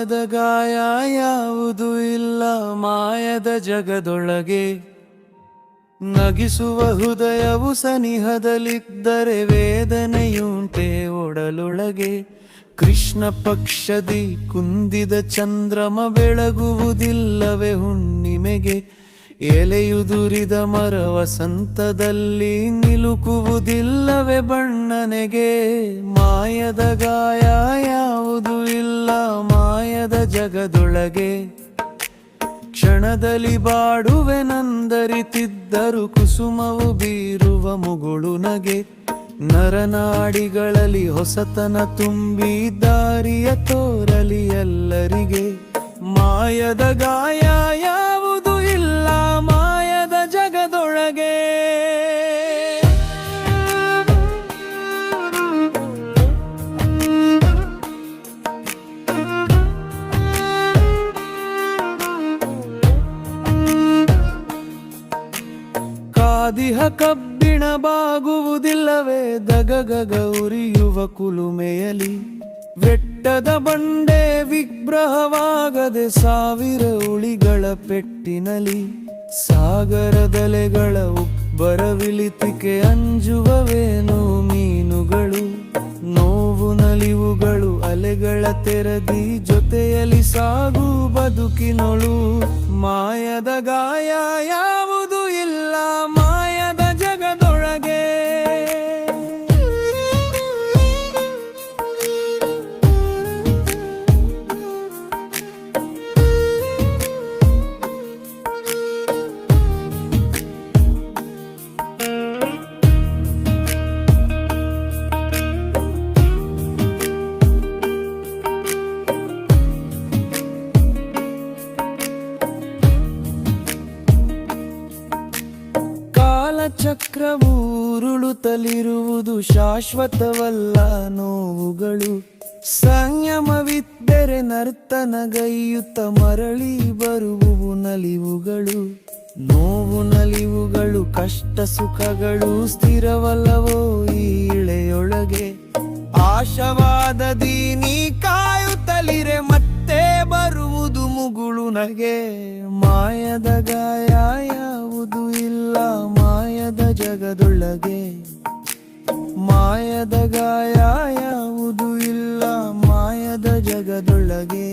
ಮಾಯದ ಗಾಯ ಯಾವುದು ಇಲ್ಲ, ಮಾಯದ ಜಗದೊಳಗೆ. ನಗಿಸುವ ಹೃದಯವು ಸನಿಹದಲ್ಲಿದ್ದರೆ ವೇದನೆಯುಂಟೆ ಒಡಲೊಳಗೆ. ಕೃಷ್ಣ ಪಕ್ಷದಿ ಕುಂದಿದ ಚಂದ್ರಮ ಬೆಳಗುವುದಿಲ್ಲವೇ ಹುಣ್ಣಿಮೆಗೆ. ಎಲೆಯುದುರಿದ ಮರ ವಸಂತದಲ್ಲಿ ನಿಲುಕುವುದಿಲ್ಲವೇ ಬಣ್ಣನೆಗೆ. ಮಾಯದ ಗಾಯ ಮಾಯದ ಜಗದೊಳಗೆ ಕ್ಷಣದಲ್ಲಿ ಬಾಡುವೆ ನಂದರಿತಿದ್ದರು ಕುಸುಮವು ಬೀರುವ ಮುಗುಳು ನಗೆ ನರನಾಡಿಗಳಲ್ಲಿ ಹೊಸತನ ತುಂಬಿ ದಾರಿಯ ತೋರಲಿ ಎಲ್ಲರಿಗೆ ಮಾಯದ ಗಾಯ ಕಾದಿಹ ಕಬ್ಬಿಣ ಬಾಗುವುದಿಲ್ಲವೇ ದಗಗಗ ಗೌರಿಯುವ ಕುಲುಮೆಯಲಿ ಬೆಟ್ಟದ ಬಂಡೆ ವಿಗ್ರಹವಾಗದೆ ಸಾವಿರ ಉಳಿಗಳ ಪೆಟ್ಟಿನಲಿ ಸಾಗರದಲೆಗಳ ಉಬ್ಬರವಿಳಿತಿಕೆ ಅಂಜುವವೇನು ಮೀನುಗಳು, ನೋವು ನಲಿವುಗಳು, ಅಲೆಗಳ ತೆರದಿ ಜೊತೆಯಲ್ಲಿ ಸಾಗು ಬದುಕಿನೊಳು, ಮಾಯದ ಗಾಯ ಯಾವುದು? ಕಾಲಚಕ್ರವು ಉರುಳುತ್ತಲಿರುವುದು ಶಾಶ್ವತವಲ್ಲ ನೋವುಗಳು. ಸಂಯಮವಿದ್ದರೆ ನರ್ತನಗೈಯುತ್ತ ಮರಳಿ ಬರುವುವು ನಲಿವುಗಳು. ನೋವು ನಲಿವುಗಳು, ಕಷ್ಟ ಸುಖಗಳು ಸ್ಥಿರವಲ್ಲವೋ ಈಳೆಯೊಳಗೆ ಇಳೆಯೊಳಗೆ. ಆಶವಾದದಿ ನೀ ಕಾಯುತ್ತಲಿರೆ, ಮತ್ತೆ ಬರುವುದು ಮುಗುಳು ನಗೆ. ಮಾಯದ ಗಾಯ ಯಾವುದು ಇಲ್ಲ ಜಗದೊಳಗೆ ಮಾಯದ ಗಾಯ ಯಾವುದು ಇಲ್ಲ ಮಾಯದ ಜಗದೊಳಗೆ.